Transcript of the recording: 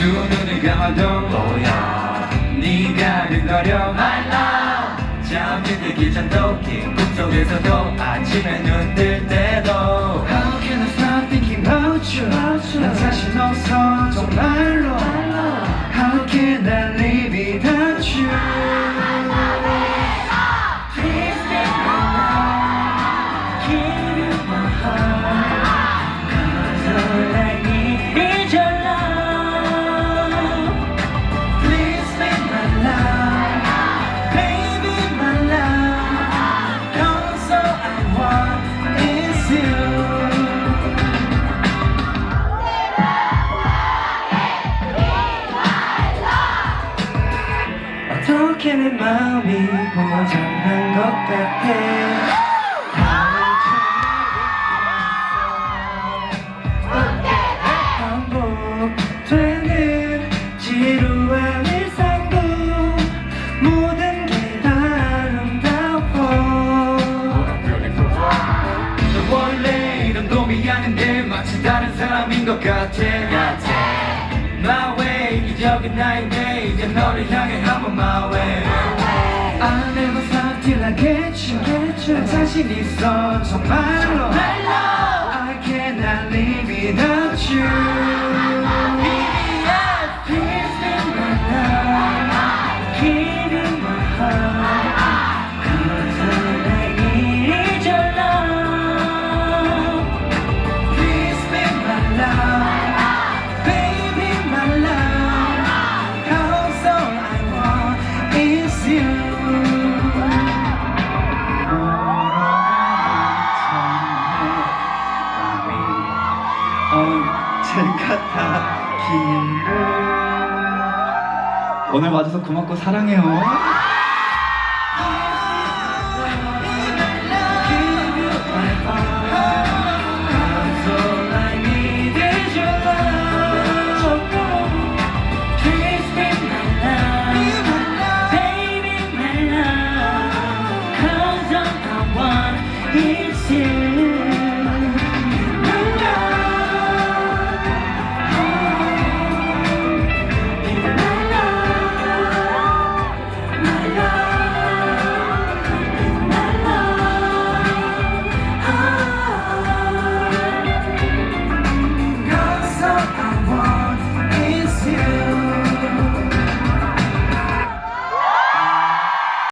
봐도 보여 네가 그거려 My love 잠이 들기 전도 긴 꿈속에서도 아침에 눈 뜰 때도. How can I stop thinking about you? 난 사실 너서 정말 어떻게 내 마음이 고장난 것 같아. 아닌데 마치 다른 사람인 것 같아. My way 기적인 난 자신 있어 정말로 I cannot live without you 오늘 와줘서 고맙고 사랑해요